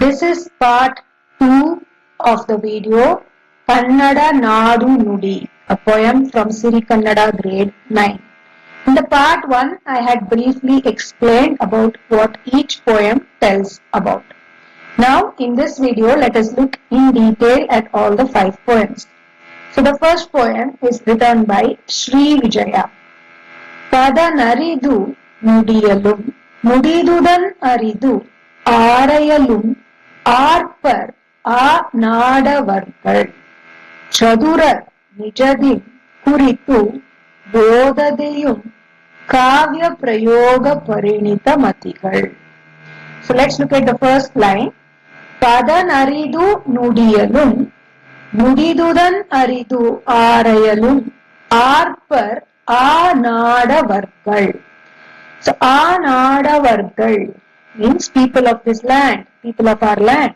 This is part 2 of the video Kannada Nadu Nudi, a poem from Siri Kannada grade 9. In the part 1, I had briefly explained about what each poem tells about. Now, in this video, let us look in detail at all the five poems. So, the first poem is written by Sri Vijaya. Pada Naridu Nudiyalum Nudidudal Aridu Arayalum ஆர்ப்பர் ஆ நாடவர்கள் சதுரர் நிஜதின் குறித்து போததையும் காவிய பிரயோக பரிணித மதிகள். So let's look at the first line. பதனறிது நுடியலும் முடிதுதன் அரிது ஆரையலும் ஆர்ப்பர் ஆ நாடவர்கள் ஆ நாடவர்கள் means people of this land, people of our land.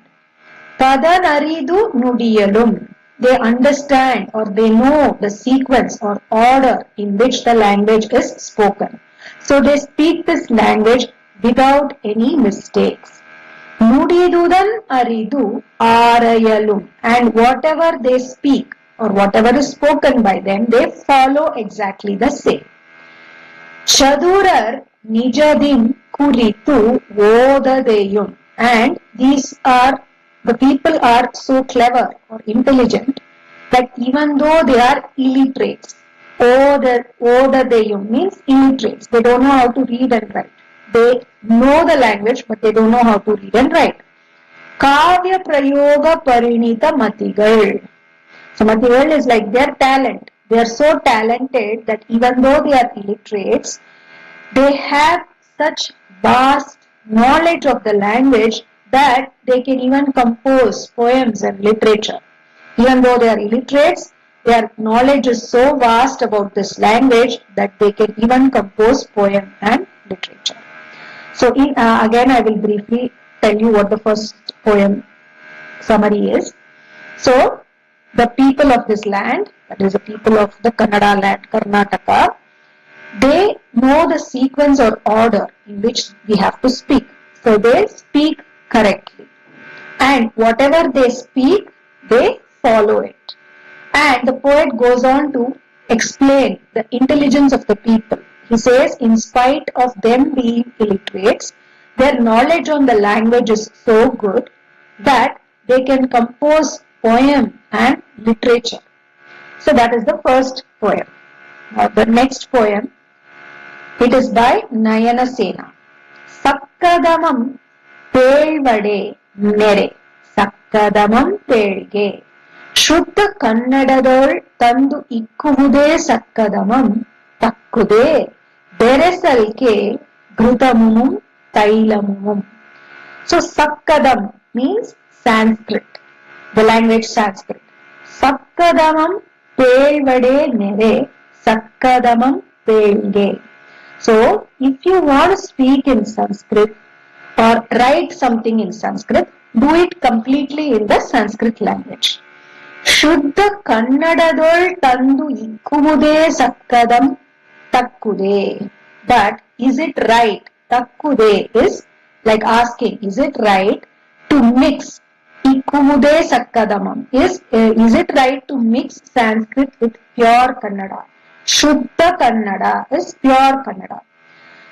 Padanaridu nudiyalum. They understand or they know the sequence or order in which the language is spoken. So they speak this language without any mistakes. Nudidudan aridu arayalum. And whatever they speak or whatever is spoken by them, they follow exactly the same. Chadurar nijadin kuritu vodadeyum. And these are the people are so clever or intelligent that even though they are illiterates, odadeyum means illiterates. They don't know how to read and write. They know the language but they don't know how to read and write. Kavya prayoga parinita matigal. So matigal is like their talent. They are so talented that even though they are illiterates, they have such vast knowledge of the language that they can even compose poems and literature. Even though they are illiterates, their knowledge is so vast about this language that they can even compose poem and literature. So in, uh, again I will briefly tell you what the first poem summary is. So the people of this land, that is the people of the Kannada land, Karnataka, they know the sequence or order in which we have to speak. So they speak correctly. And whatever they speak, they follow it. And the poet goes on to explain the intelligence of the people. He says, in spite of them being illiterates, their knowledge on the language is so good that they can compose poem and literature. So that is the first poem. Now the next poem, it is by Nayana Sena. Sakkadamam ಪೇಳ್ವಡೆ ನೆರೆ ಸಕ್ಕದಮಂ ಪೇಳ್ಗೆ ಶುದ್ಧ ಕನ್ನಡದೊಳ್ ತಂದು ಇಕ್ಕುವುದೇ ಸಕ್ಕದಮಂ ತಕ್ಕುದೇ ಬೆರೆಸಲ್ಕೆ ಘೃತಮುಮುಂ ತೈಲಮುಮುಂ so ಸಕ್ಕದಂ means Sanskrit the language Sanskrit ಸಕ್ಕದಮಂ ಪೇಳ್ವಡೆ ನೆರೆ ಸಕ್ಕದಮಂ ಪೇಳ್ಗೆ So, if you want to speak in Sanskrit or write something in Sanskrit, do it completely in the Sanskrit language. Kannadadol Tandu Ikkuvude Sakkadam Takkude. But is it right? Takkude is like asking, is it right to mix Ikkuvude Sakkadamam? Is, uh, is it right to mix Sanskrit with pure Kannada? Shuddha Kannada is pure Kannada.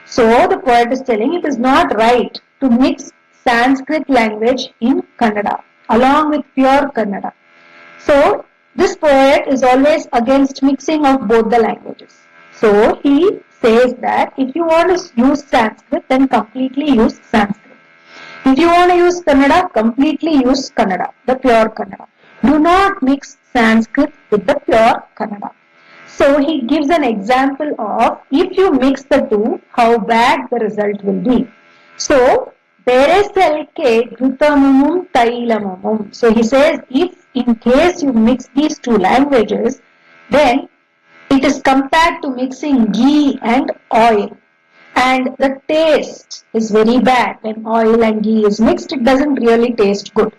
So the poet is telling it is not right to mix Sanskrit language in Kannada along with pure Kannada. So this poet is always against mixing of both the languages. So he says that if you want to use Sanskrit then completely use Sanskrit. If you want to use Kannada, completely use Kannada, the pure Kannada. Do not mix Sanskrit with the pure Kannada. So he gives an example of if you mix the two, how bad the result will be. So, Bereselke. So he says if in case you mix these two languages, then it is compared to mixing ghee and oil. And the taste is very bad. When oil and ghee is mixed, it doesn't really taste good.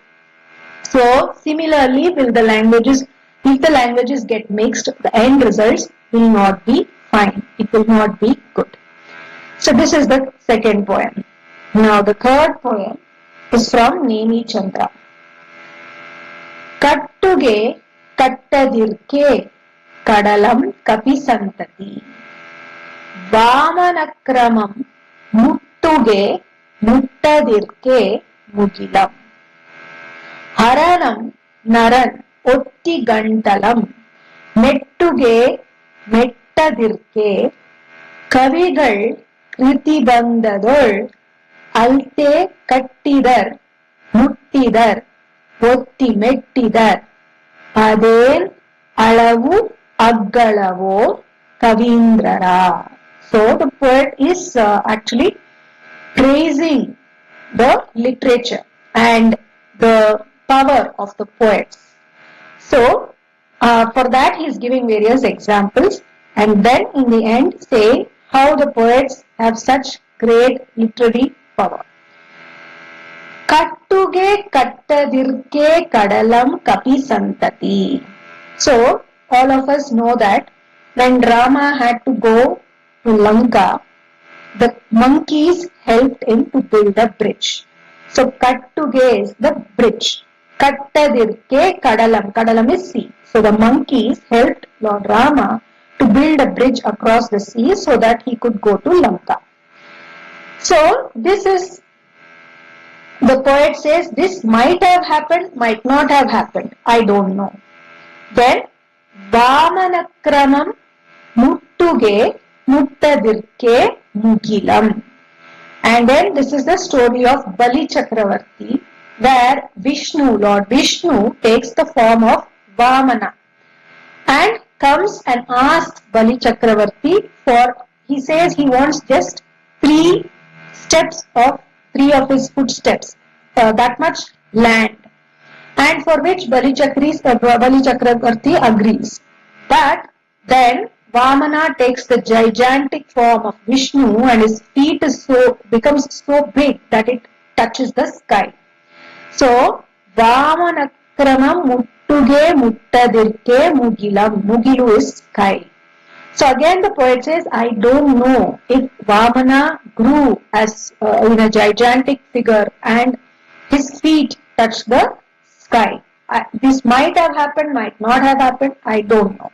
So similarly, will the languages if the languages get mixed, the end results will not be fine. It will not be good. So this is the second poem. Now the third poem is from Nemi Chandra. ಕಟ್ಟುಗೆ ಕಟ್ಟದಿರ್ಕೆ ಕಡಲಂ ಕಪಿ ಸಂತತಿ ವಾಮನಕ್ರಮಂ ಮುಟ್ಟುಗೆ ಮುಟ್ಟದಿರ್ಕೆ ಮುಗಿಲಂ ಹರಣಂ ನರನ್ ஒத்திகண்டலம் மெட்டுகே மெட்டதிர்க்கே கவிகள் கிருதி வந்ததொள் அல்தே கட்டிதர் முட்டிதர் ஒத்தி மெட்டிதர். அதேன் அளவு அக்களவோ கவீந்திரரா. So the poet is uh, actually praising the literature and the power of the so uh, for that, he is giving various examples and then in the end saying how the poets have such great literary power. Kattuge kattadirke kadalam kapi santati. So, all of us know that when Rama had to go to Lanka, the monkeys helped him to build a bridge. So, Kattuge is the bridge. Kattadirke kadalam. Kadalam is sea. So the monkeys helped Lord Rama to build a bridge across the sea so that he could go to Lanka. So this is, the poet says, this might have happened, might not have happened. I don't know. Then, Vamanakramam Muttuge Muttadirke Mugilam. And then this is the story of Bali Chakravarti where Vishnu, Lord Vishnu takes the form of Vamana and comes and asks Bali Chakravarti for, he says he wants just three steps of, three of his footsteps, uh, that much land. And for which Bali, Chakris, uh, Bali Chakravarti agrees. But then Vamana takes the gigantic form of Vishnu and his feet is so, becomes so big that it touches the sky. So, Vamanakramam Muttuge Muttadirke Mugilam. Mugilu is sky. So again the poet says, I don't know if Vamana grew as uh, in a gigantic figure and his feet touched the sky. I, this might have happened, might not have happened, I don't know.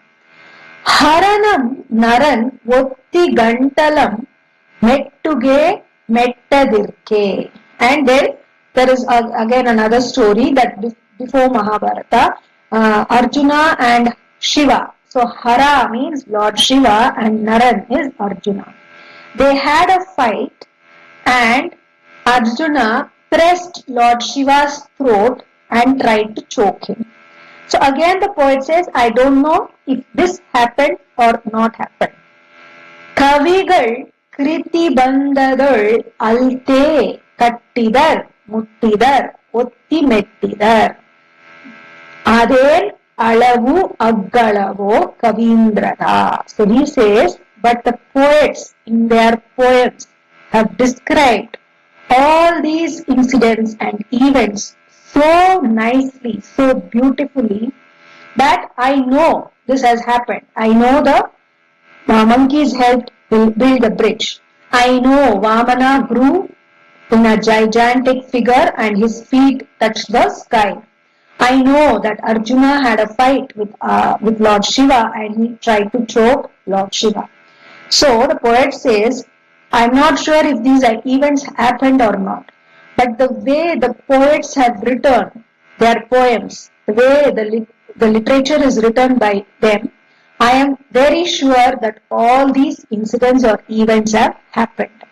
Haranam Naran Votti Gantalam Mettuge Mettadirke. And then There is uh, again another story that before Mahabharata, uh, Arjuna and Shiva. So Hara means Lord Shiva and Naran is Arjuna. They had a fight and Arjuna pressed Lord Shiva's throat and tried to choke him. So again the poet says, I don't know if this happened or not happened. ಕವಿಗಳ್ kriti ಬಂದದೊಳ್ alte kattidar. முட்டிதர் ஒத்தி மெட்டிதர் அதேல் அளவு அக்களவோ கவீந்திரரா so he says but the poets in their poems have described all these incidents and events so nicely so beautifully that i know this has happened i know the uh, monkeys helped build, build a bridge i know vamana grew in a gigantic figure and his feet touched the sky I know that Arjuna had a fight with uh, with Lord Shiva and he tried to choke Lord Shiva. So the poet says, I'm not sure if these events happened or not, but the way the poets have written their poems, the way the, the literature is written by them, I am very sure that all these incidents or events have happened.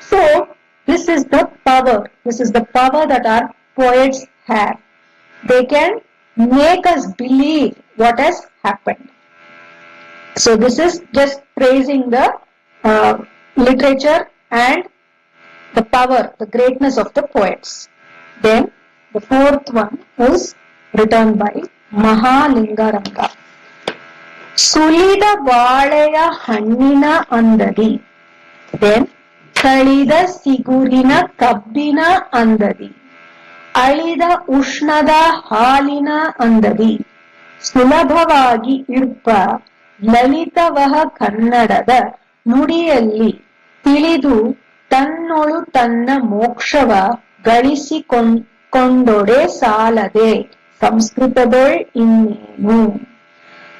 So this is the power. This is the power that our poets have they can make us believe what has happened. So this is just praising the uh, literature and the power, the greatness of the poets. Then the fourth one is written by Mahalingaranga. ಸುಲಿದ ಬಾಳೆಯ ಹಣ್ಣಿನ ಅಂದದಿ then ಕಳಿದ ಸಿಗುರಿನ ಕಬ್ಬಿನ ಅಂದದಿ, ಅಳಿದ ಉಷ್ಣದ ಹಾಲಿನ ಅಂದದಿ. ಸುಲಭವಾಗಿ ಇರ್ಪ ಲಲಿತವಹ ಕನ್ನಡದ ನುಡಿಯಲ್ಲಿ ತಿಳಿದು ತನ್ನೊಳು ತನ್ನ ಮೋಕ್ಷವ ಗಳಿಸಿಕೊಂಡೊಡೆ ಸಾಲದೆ ಸಂಸ್ಕೃತದೊಳ್ ಇನ್ನೇನು.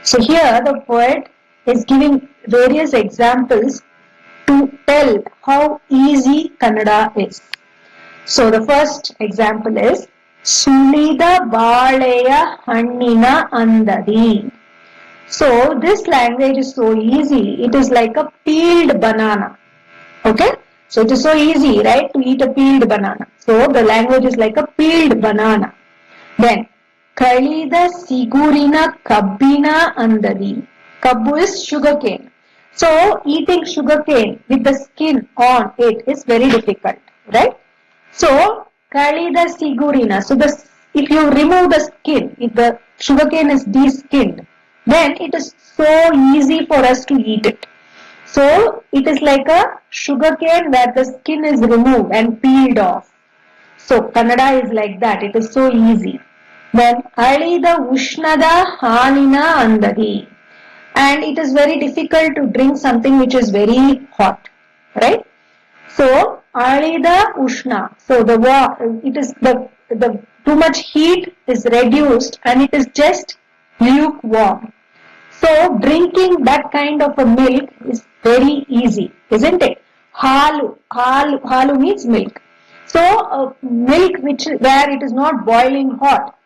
So here the poet is giving various examples to tell how easy Kannada is. So the first example is ಸುಲಿದ ಬಾಳೆಯ ಹಣ್ಣಿನ ಅಂದದಿ So this language is so easy. It is like a peeled banana. Okay? So it is so easy, right, to eat a peeled banana. So the language is like a peeled banana. Then ಕಳಿದ ಸಿಗುರಿನ ಕಬ್ಬಿನ ಅಂದದಿ Kabbu is sugarcane. So eating sugarcane with the skin on it is very difficult, right? So kalida sigurina. So the if you remove the skin, if the sugarcane is de-skinned, then it is so easy for us to eat it. So it is like a sugarcane where the skin is removed and peeled off. So Kannada is like that. It is so easy. Then Alida Ushnada Hanina Andadi. And it is very difficult to drink something which is very hot. Right? So Alida Ushna. So the it is the the too much heat is reduced and it is just lukewarm. So drinking that kind of a milk is very easy, isn't it? Halu, halu, halu means milk. So uh, milk which where it is not boiling hot,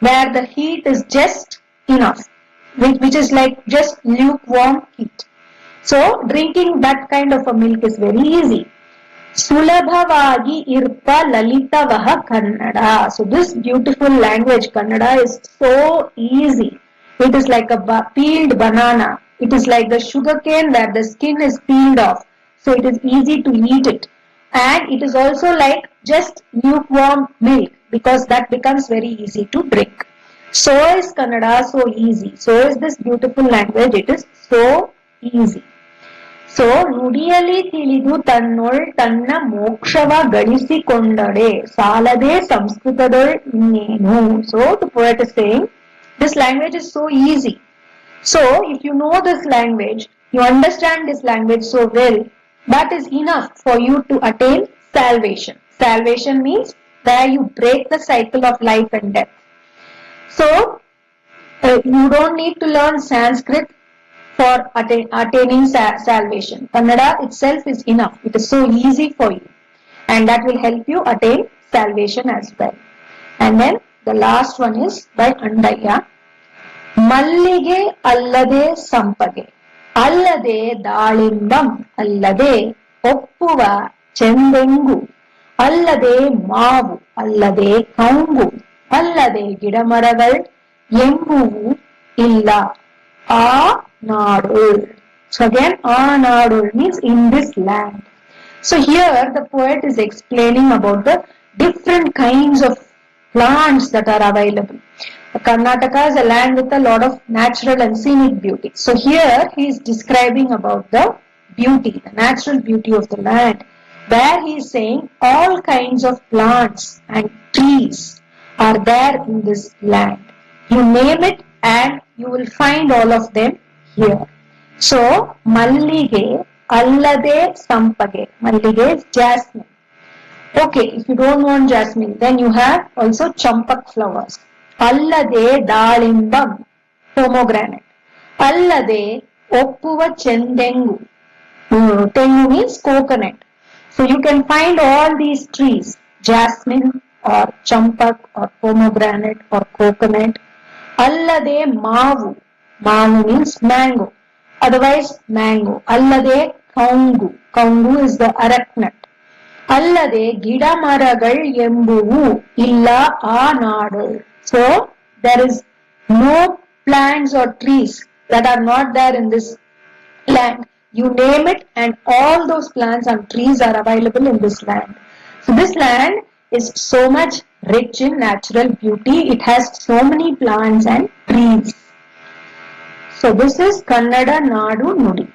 where the heat is just enough, which, which is like just lukewarm heat. So drinking that kind of a milk is very easy. ಸುಲಭವಾಗಿ ಇರ್ಪ ಲಲಿತವಹ Kannada so this beautiful language Kannada is so easy it is like a ba- peeled banana. It is like the sugar cane where the skin is peeled off. So it is easy to eat it. And it is also like just lukewarm milk because that becomes very easy to drink. So is Kannada so easy. So is this beautiful language. It is so easy. So ನುಡಿಯಲಿ ತಿಳಿದು ತನ್ನೊಳ್ ತನ್ನ ಮೋಕ್ಷವ ಗಳಿಸಿಕೊಂಡಡೆ ಸಾಲದೆ ಸಂಸ್ಕೃತದೊಳ್ ಇನ್ನೇನು so the poet is saying this language is so easy. So, if you know this language, you understand this language so well, that is enough for you to attain salvation. Salvation means where you break the cycle of life and death. So, uh, you don't need to learn Sanskrit for attain, attaining sa- salvation. Kannada itself is enough. It is so easy for you. And that will help you attain salvation as well. And then the last one is by Andaya. ಮಲ್ಲಿಗೆ ಅಲ್ಲದೆ ಸಂಪಗೆ ಅಲ್ಲದೆ ದಾಳಿಂಬಂ ಅಲ್ಲದೆ ಒಪ್ಪುವ ಚೆಂದೆಂಗು ಅಲ್ಲದೆ ಮಾವು ಅಲ್ಲದೆ ಕಂಗು ಅಲ್ಲದೆ ಗಿಡಮರಗಳ್ ಎಂಬುವು ಇಲ್ಲ ಆ ನಾಡು ಸೊ ಅಗೇನ್ ಆ ನಾಡು means in this land So here the poet is explaining about the different kinds of plants that are available. Karnataka is a land with a lot of natural and scenic beauty. So here he is describing about the beauty, the natural beauty of the land, where he is saying all kinds of plants and trees are there in this land. You name it and you will find all of them here. So Mallige Allade Sampage. Mallige is jasmine. Okay, if you don't want jasmine, then you have also champak flowers. Allade Dalimbam, pomegranate. Allade Oppuva Chendengu. Mm, Tengu means coconut. So you can find all these trees, jasmine or champak or pomegranate or coconut. Allade Mavu. Mavu means mango. Otherwise mango. Allade Kaungu. Kaungu is the araknut. ಅಲ್ಲದೆ ಗಿಡ ಮರಗಳ್ ಎಂಬುವು ಇಲ್ಲ ಆ ನಾಡು so there is no plants R trees that are not there in this land you name it and all those plants and trees are available in this land so this land is so much rich in natural beauty. It has so many plants and trees. So this is kannada nadu nudi